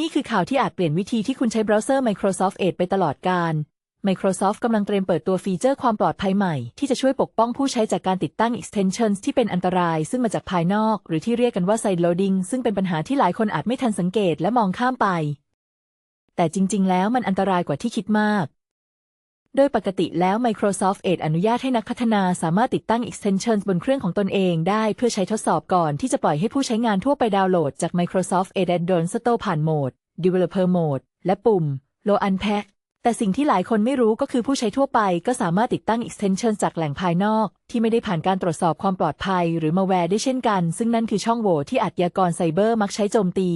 นี่คือข่าวที่อาจเปลี่ยนวิธีที่คุณใช้เบราว์เซอร์ Microsoft Edge ไปตลอดกาล Microsoft กำลังเตรียมเปิดตัวฟีเจอร์ความปลอดภัยใหม่ ที่จะช่วยปกป้องผู้ใช้จากการติดตั้ง extensions ที่เป็นอันตราย ซึ่งมาจากภายนอก หรือที่เรียกกันว่า side loading ซึ่งเป็นปัญหาที่หลายคนอาจไม่ทันสังเกตและมองข้ามไป แต่จริง ๆ แล้วมันอันตรายกว่าที่คิดมาก โดยปกติแล้ว Microsoft Edge อนุญาตให้นักพัฒนาสามารถติดตั้ง extension บนเครื่องของตนเองได้เพื่อใช้ทดสอบก่อนที่จะปล่อยให้ผู้ใช้งานทั่วไปดาวน์โหลดจาก Microsoft Edge Add-on Store ผ่านโหมด Developer Mode และปุ่ม Low Unpack แต่สิ่งที่หลายคนไม่รู้ก็คือผู้ใช้ทั่วไปก็สามารถติดตั้ง extension จากแหล่งภายนอก ที่ไม่ได้ผ่านการตรวจสอบความปลอดภัย หรือมาแวร์ได้เช่นกัน ซึ่งนั่นคือช่องโหว่ที่อาชญากรไซเบอร์มักใช้โจมตี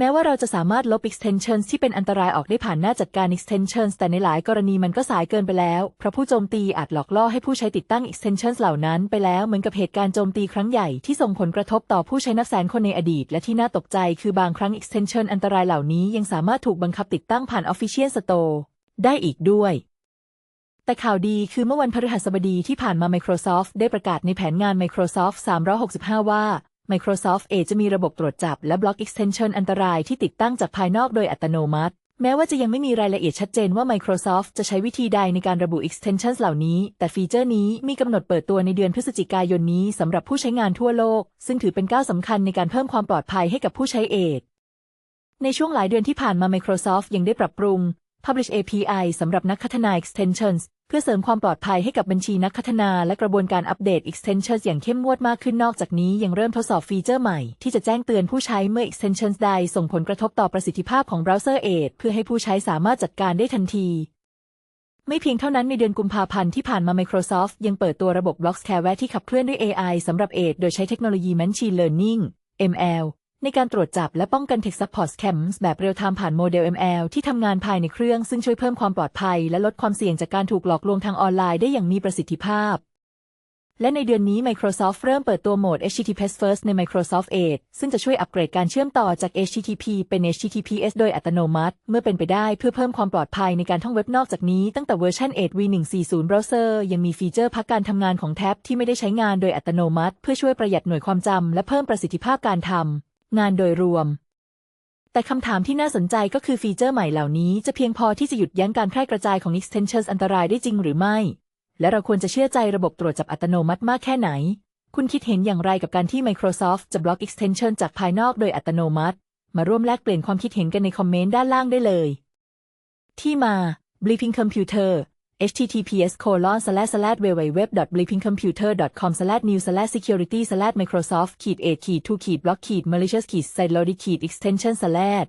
แม้ว่าเราจะสามารถลบ extensions ที่เป็นอันตรายออกได้ผ่านหน้าจัดการ extensions แต่ในหลายกรณีมันก็สายเกินไปแล้ว เพราะผู้โจมตีอาจหลอกล่อให้ผู้ใช้ติดตั้ง extensions เหล่านั้นไปแล้วเหมือนกับเหตุการณ์โจมตีครั้งใหญ่ที่ส่งผลกระทบต่อผู้ใช้นับแสนคนในอดีต และที่น่าตกใจคือบางครั้ง extension อันตรายเหล่านี้ยังสามารถถูกบังคับติดตั้งผ่าน Official Store ได้อีกด้วยแต่ข่าวดีคือเมื่อวันพฤหัสบดีที่ผ่านมา Microsoft ได้ประกาศในแผนงาน Microsoft 365 ว่า Microsoft Edge จะมีระบบตรวจจับและบล็อก extension อันตรายที่ติดตั้งจากภายนอกโดยอัตโนมัติ แม้ว่าจะยังไม่มีรายละเอียดชัดเจนว่า Microsoft จะใช้วิธีใดในการระบุ extensions เหล่านี้ แต่ฟีเจอร์นี้มีกำหนดเปิดตัวในเดือนพฤศจิกายนนี้สำหรับผู้ใช้งานทั่วโลก ซึ่งถือเป็นก้าวสำคัญในการเพิ่มความปลอดภัยให้กับผู้ใช้ Edge ในช่วงหลายเดือนที่ผ่านมา Microsoft ยังได้ปรับปรุง Publish API สำหรับนักพัฒนา extensions เพื่อเสริมความปลอดภัยให้กับบัญชีนักพัฒนาและกระบวนการอัปเดต extensions อย่างเข้มงวดมากขึ้นนอกจากนี้ยังเริ่มทดสอบฟีเจอร์ใหม่ที่จะแจ้งเตือนผู้ใช้เมื่อ extensions ใดส่งผลกระทบต่อประสิทธิภาพของเบราว์เซอร์ Edge เพื่อให้ผู้ใช้สามารถจัดการได้ทันที ไม่เพียงเท่านั้นในเดือนกุมภาพันธ์ที่ผ่านมา Microsoft ยังเปิดตัวระบบ Blockscare ที่ขับเคลื่อนด้วย AI สำหรับ Edge โดยใช้เทคโนโลยี Machine Learning ML ในการตรวจจับและป้องกัน Tech Support Scams แบบเรียลไทม์ผ่านโมเดล ML ที่ทำงานภายในเครื่อง ซึ่งช่วยเพิ่มความปลอดภัย และลดความเสี่ยงจากการถูกหลอกลวงทางออนไลน์ได้อย่างมีประสิทธิภาพ และในเดือนนี้ Microsoft เริ่มเปิดตัวโหมด HTTPS First ใน Microsoft Edge ซึ่งจะช่วยอัปเกรดการเชื่อมต่อจาก HTTP เป็น HTTPS โดยอัตโนมัติ เมื่อเป็นไปได้เพื่อเพิ่มความปลอดภัยในการท่องเว็บนอกจากนี้ตั้งแต่เวอร์ชัน Edge v140 Browser ยังมีฟีเจอร์พักการทำงานของแท็บที่ไม่ได้ใช้งานโดยอัตโนมัติ เพื่อช่วยประหยัดหน่วยความจำและเพิ่มประสิทธิภาพการทำ งานโดยรวม แต่คำถามที่น่าสนใจก็คือฟีเจอร์ใหม่เหล่านี้จะเพียงพอที่จะหยุดยั้งการแพร่กระจายของ extensions อันตรายได้จริงหรือไม่ และเราควรจะเชื่อใจระบบตรวจจับอัตโนมัติมากแค่ไหน คุณคิดเห็นอย่างไรกับการที่ Microsoft จะบล็อก extension จากภายนอกโดยอัตโนมัติ มาร่วมแลกเปลี่ยนความคิดเห็นกันในคอมเมนต์ด้านล่างได้เลย ที่มา Bleeping Computer https colon slash slash www.bleepingcomputer.com slash new slash security slash microsoft ขีด 8ขีด 2ขีด block ขีด malicious ขีด side loading ขีด extension slash